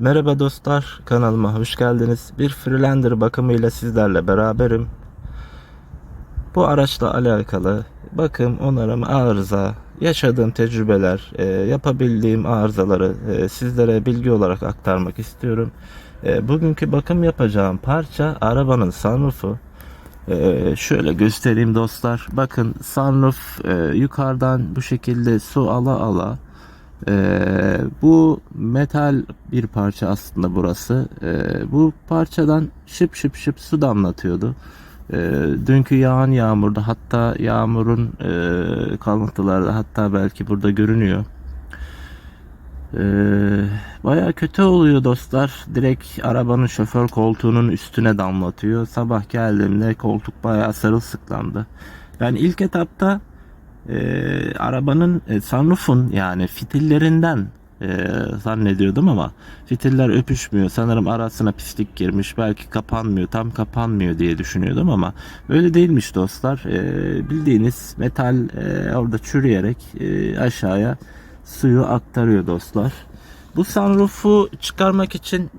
Merhaba dostlar, kanalıma hoş geldiniz. Bir Freelander bakımıyla sizlerle beraberim. Bu araçla alakalı bakım, onarım, arıza, yaşadığım tecrübeler, e, yapabildiğim arızaları e, sizlere bilgi olarak aktarmak istiyorum. E, bugünkü bakım yapacağım parça arabanın sunroofu. Şöyle göstereyim dostlar. Bakın sunroof yukarıdan bu şekilde su ala ala ee, bu metal bir parça aslında burası. Ee, bu parçadan şıp şıp şıp su damlatıyordu. Ee, dünkü yağan yağmurda hatta yağmurun e, kalıntıları da hatta belki burada görünüyor. Ee, Baya kötü oluyor dostlar. Direkt arabanın şoför koltuğunun üstüne damlatıyor. Sabah geldiğimde koltuk baya sarılsıklandı. Ben ilk etapta e, arabanın e, sunroof'un yani fitillerinden e, zannediyordum ama fitiller öpüşmüyor. Sanırım arasına pislik girmiş. Belki kapanmıyor. Tam kapanmıyor diye düşünüyordum ama öyle değilmiş dostlar. E, bildiğiniz metal e, orada çürüyerek e, aşağıya suyu aktarıyor dostlar. Bu sunroof'u çıkarmak için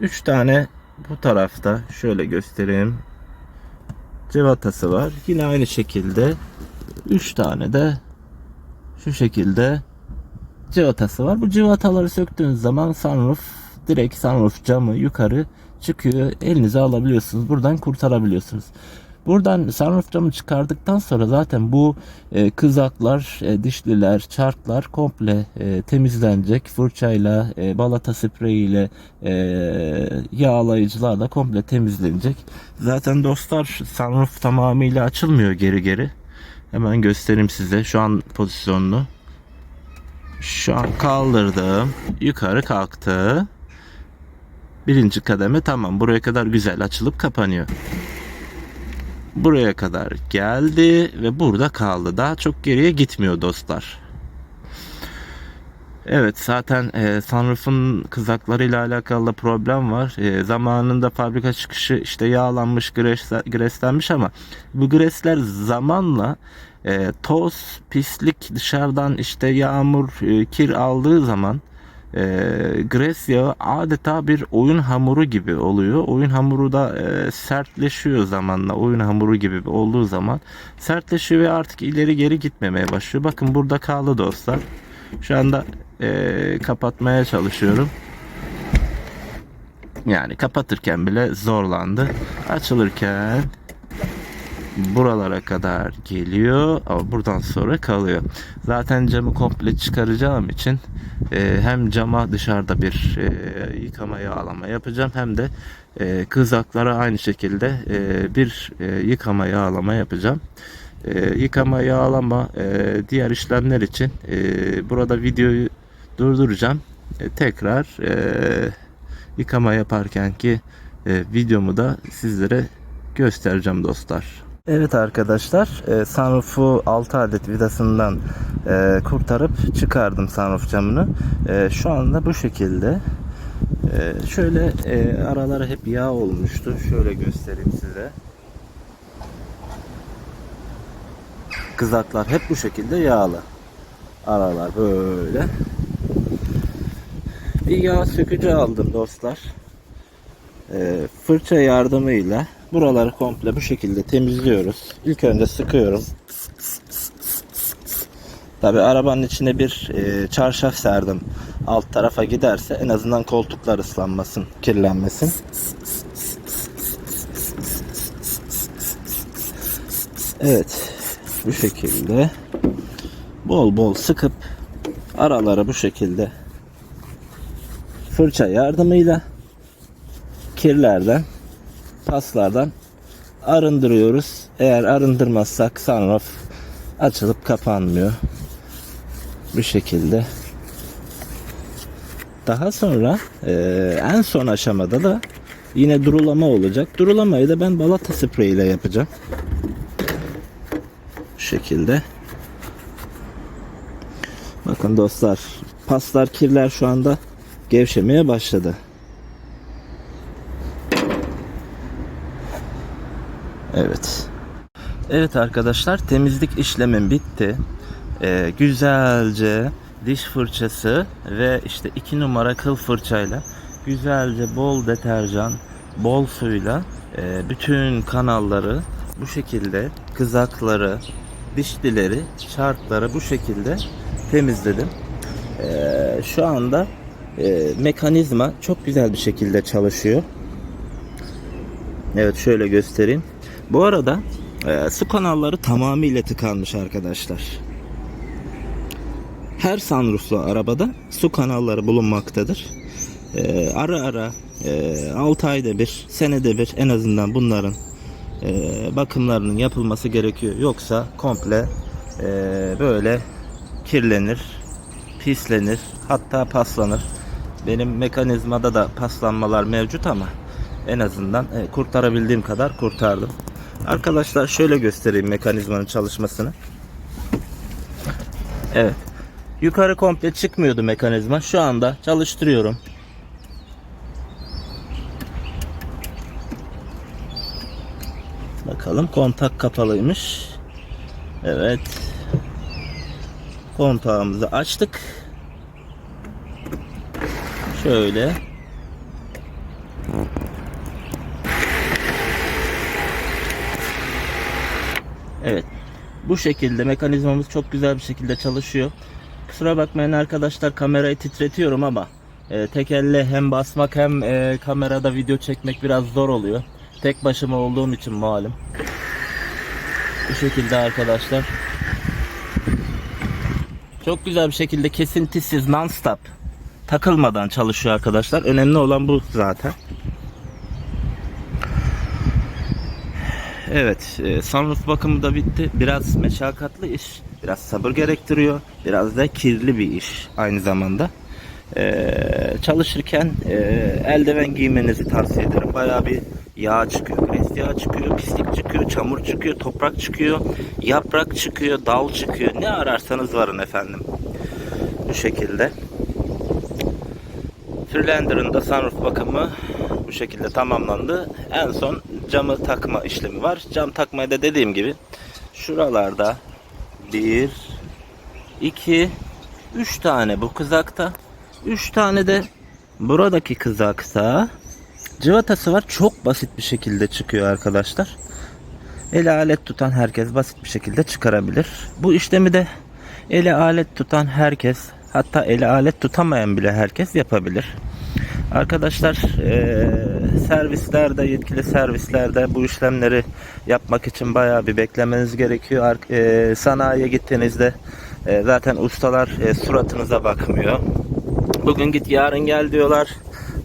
3 tane bu tarafta şöyle göstereyim. Cevatası var. Yine aynı şekilde 3 tane de şu şekilde civatası var. Bu civataları söktüğünüz zaman sunroof direkt sunroof camı yukarı çıkıyor. Elinize alabiliyorsunuz. Buradan kurtarabiliyorsunuz. Buradan sunroof camı çıkardıktan sonra zaten bu e, kızaklar, e, dişliler, çarklar komple e, temizlenecek. Fırçayla, e, balata spreyiyle, e, yağlayıcılarla komple temizlenecek. Zaten dostlar sunroof tamamıyla açılmıyor geri geri. Hemen göstereyim size şu an pozisyonunu. Şu an kaldırdım. Yukarı kalktı. Birinci kademe tamam. Buraya kadar güzel açılıp kapanıyor. Buraya kadar geldi ve burada kaldı. Daha çok geriye gitmiyor dostlar. Evet zaten e, sunroof'un kızaklarıyla alakalı da problem var. E, zamanında fabrika çıkışı işte yağlanmış, gresler, greslenmiş ama bu gresler zamanla e, toz, pislik dışarıdan işte yağmur, e, kir aldığı zaman e, gres yağı adeta bir oyun hamuru gibi oluyor. Oyun hamuru da e, sertleşiyor zamanla. Oyun hamuru gibi olduğu zaman sertleşiyor ve artık ileri geri gitmemeye başlıyor. Bakın burada kaldı dostlar. Şu anda e, kapatmaya çalışıyorum. Yani kapatırken bile zorlandı. Açılırken buralara kadar geliyor ama buradan sonra kalıyor. Zaten camı komple çıkaracağım için e, hem cama dışarıda bir e, yıkama yağlama yapacağım hem de e, kızaklara aynı şekilde e, bir e, yıkama yağlama yapacağım. E, yıkama yağlama e, diğer işlemler için e, burada videoyu durduracağım. E, tekrar e, yıkama yaparken ki e, videomu da sizlere göstereceğim dostlar. Evet arkadaşlar e, sunroof'u 6 adet vidasından e, kurtarıp çıkardım sunroof camını. E, şu anda bu şekilde. E, şöyle e, araları hep yağ olmuştu. Şöyle göstereyim size. Kızaklar hep bu şekilde yağlı. Aralar böyle. Bir yağ sökücü aldım dostlar. E, fırça yardımıyla buraları komple bu şekilde temizliyoruz. İlk önce sıkıyorum. Tabi arabanın içine bir e, çarşaf serdim. Alt tarafa giderse en azından koltuklar ıslanmasın, kirlenmesin. Evet. Bu şekilde bol bol sıkıp araları bu şekilde fırça yardımıyla kirlerden, paslardan arındırıyoruz. Eğer arındırmazsak sunroof açılıp kapanmıyor. Bu şekilde. Daha sonra e, en son aşamada da yine durulama olacak. Durulamayı da ben balata spreyi ile yapacağım. Şekilde. Bakın dostlar paslar kirler şu anda gevşemeye başladı. Evet. Evet arkadaşlar temizlik işlemim bitti. Ee, güzelce diş fırçası ve işte 2 numara kıl fırçayla güzelce bol deterjan, bol suyla e, bütün kanalları bu şekilde kızakları, dişlileri, çarkları bu şekilde temizledim. E, şu anda e, mekanizma çok güzel bir şekilde çalışıyor. Evet şöyle göstereyim. Bu arada e, su kanalları tamamıyla tıkanmış arkadaşlar. Her sunrooflu arabada su kanalları bulunmaktadır. E, ara ara e, 6 ayda bir, senede bir en azından bunların e, bakımlarının yapılması gerekiyor. Yoksa komple e, böyle kirlenir, pislenir, hatta paslanır. Benim mekanizmada da paslanmalar mevcut ama en azından e, kurtarabildiğim kadar kurtardım. Arkadaşlar şöyle göstereyim mekanizmanın çalışmasını. Evet. Yukarı komple çıkmıyordu mekanizma. Şu anda çalıştırıyorum. Bakalım kontak kapalıymış. Evet. Kontağımızı açtık. Şöyle. Evet. Bu şekilde mekanizmamız çok güzel bir şekilde çalışıyor. Kusura bakmayın arkadaşlar kamerayı titretiyorum ama e, tek hem basmak hem e, kamerada video çekmek biraz zor oluyor. Tek başıma olduğum için malum. Bu şekilde arkadaşlar. Çok güzel bir şekilde kesintisiz non-stop takılmadan çalışıyor arkadaşlar. Önemli olan bu zaten. Evet, e, sunroof bakımı da bitti. Biraz meşakkatli iş, biraz sabır gerektiriyor, biraz da kirli bir iş aynı zamanda. E, çalışırken e, eldiven giymenizi tavsiye ederim. Bayağı bir yağ çıkıyor, gres yağ çıkıyor, pislik çıkıyor, çamur çıkıyor, toprak çıkıyor, yaprak çıkıyor, dal çıkıyor. Ne ararsanız varın efendim. Bu şekilde. Freelander'ın da sunroof bakımı bu şekilde tamamlandı. En son camı takma işlemi var. Cam takmaya da dediğim gibi şuralarda bir, iki, üç tane bu kızakta. Üç tane de buradaki kızakta cıvatası var. Çok basit bir şekilde çıkıyor arkadaşlar. Ele alet tutan herkes basit bir şekilde çıkarabilir. Bu işlemi de ele alet tutan herkes hatta ele alet tutamayan bile herkes yapabilir. Arkadaşlar eee, servislerde yetkili servislerde bu işlemleri yapmak için bayağı bir beklemeniz gerekiyor. Eee, sanayiye gittiğinizde eee, zaten ustalar eee, suratınıza bakmıyor. Bugün git yarın gel diyorlar.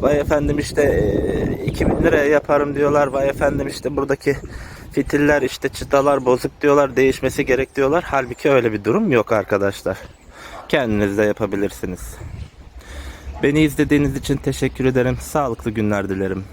Vay efendim işte eee, 2000 liraya yaparım diyorlar. Vay efendim işte buradaki fitiller işte çıtalar bozuk diyorlar. Değişmesi gerek diyorlar. Halbuki öyle bir durum yok arkadaşlar. Kendiniz de yapabilirsiniz. Beni izlediğiniz için teşekkür ederim. Sağlıklı günler dilerim.